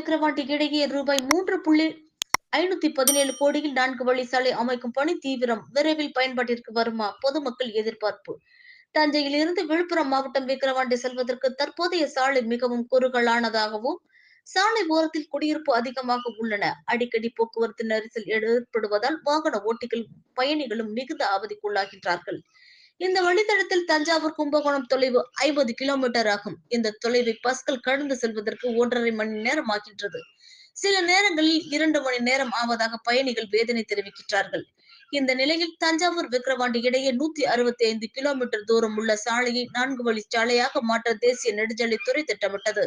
விக்கிரவாண்டி இடையே ரூபாய் மூன்று புள்ளி ஐநூத்தி பதினேழு கோடியில் நான்கு வழி சாலை அமைக்கும் பணி தீவிரம். விரைவில் பயன்பாட்டிற்கு வருமா? பொதுமக்கள் எதிர்பார்ப்பு. தஞ்சையில் இருந்து விழுப்புரம் மாவட்டம் விக்கிரவாண்டி செல்வதற்கு தற்போதைய சாலை மிகவும் குறுகலானதாகவும் சாலை ஓரத்தில் குடியிருப்பு அதிகமாக உள்ளன. அடிக்கடி போக்குவரத்து நெரிசல் ஏற்படுவதால் வாகன ஓட்டிகள் பயணிகளும் மிகுந்த அவதிக்குள்ளாகின்றார்கள். இந்த வழித்தடத்தில் தஞ்சாவூர் கும்பகோணம் தொலைவு ஐம்பது கிலோமீட்டர் ஆகும். இந்த தொலைவை பஸ்கள் கடந்து செல்வதற்கு ஒன்றரை மணி நேரம் ஆகின்றது. சில நேரங்களில் இரண்டு மணி நேரம் ஆவதாக பயணிகள் வேதனை தெரிவிக்கின்றார்கள். இந்த நிலையில் தஞ்சாவூர் விக்கிரவாண்டி இடையே நூத்தி அறுபத்தி ஐந்து கிலோமீட்டர் தூரம் உள்ள சாலையை நான்கு வழி சாலையாக மாற்ற தேசிய நெடுஞ்சாலைத்துறை திட்டமிட்டது.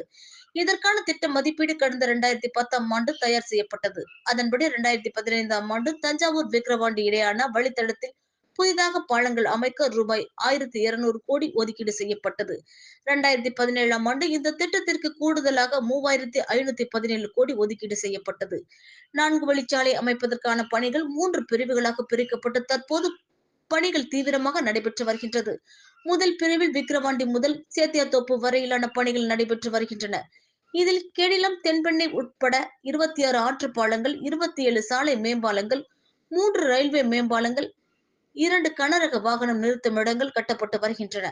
இதற்கான திட்ட மதிப்பீடு கடந்த இரண்டாயிரத்தி பத்தாம் ஆண்டு தயார் செய்யப்பட்டது. அதன்படி இரண்டாயிரத்தி பதினைந்தாம் ஆண்டு தஞ்சாவூர் விக்கிரவாண்டி இடையான வழித்தடத்தில் புதிதாக பாலங்கள் அமைக்க ரூபாய் ஆயிரத்தி இருநூறு கோடி ஒதுக்கீடு செய்யப்பட்டது. இரண்டாயிரத்தி பதினேழாம் ஆண்டு இந்த திட்டத்திற்கு கூடுதலாக மூவாயிரத்தி ஐநூத்தி பதினேழு கோடி ஒதுக்கீடு செய்யப்பட்டது. நான்கு வழிச்சாலை அமைப்பதற்கான பணிகள் மூன்று பிரிவுகளாக பிரிக்கப்பட்டு தற்போது பணிகள் தீவிரமாக நடைபெற்று வருகின்றது. முதல் பிரிவில் விக்கிரவாண்டி முதல் சேத்தியாத்தோப்பு வரையிலான பணிகள் நடைபெற்று வருகின்றன. இதில் கெடிலம் தென்பெண்ணை உட்பட இருபத்தி ஆறு ஆற்று பாலங்கள் இருபத்தி ஏழு சாலை மேம்பாலங்கள் மூன்று ரயில்வே மேம்பாலங்கள் இரண்டு கனரக வாகனம் நிறுத்தும் இடங்கள் கட்டப்பட்டு வருகின்றன.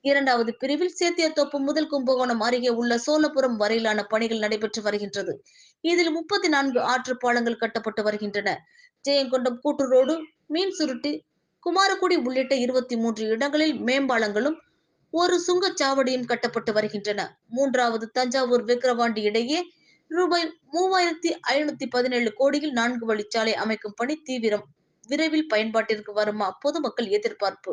இரண்டாவது பிரிவில் சேத்தியத்தோப்பு முதல் கும்பகோணம் அருகே உள்ள சோழபுரம் வரையிலான பணிகள் நடைபெற்று வருகின்றது. இதில் முப்பத்தி நான்கு ஆற்று பாலங்கள் கட்டப்பட்டு வருகின்றன. ஜெயங்கொண்டம் கூட்டுரோடு மீன் சுருட்டி குமாரக்குடி உள்ளிட்ட இருபத்தி மூன்று இடங்களில் மேம்பாலங்களும் ஒரு சுங்கச்சாவடியும் கட்டப்பட்டு வருகின்றன. மூன்றாவது தஞ்சாவூர் விக்கிரவாண்டி இடையே ரூபாய் மூவாயிரத்தி ஐநூத்தி பதினேழு கோடியில் நான்கு வழிச்சாலை அமைக்கும் பணி தீவிரம் விரைவில் பயன்பாட்டிற்கு வருமா? பொதுமக்கள் எதிர்பார்ப்பு.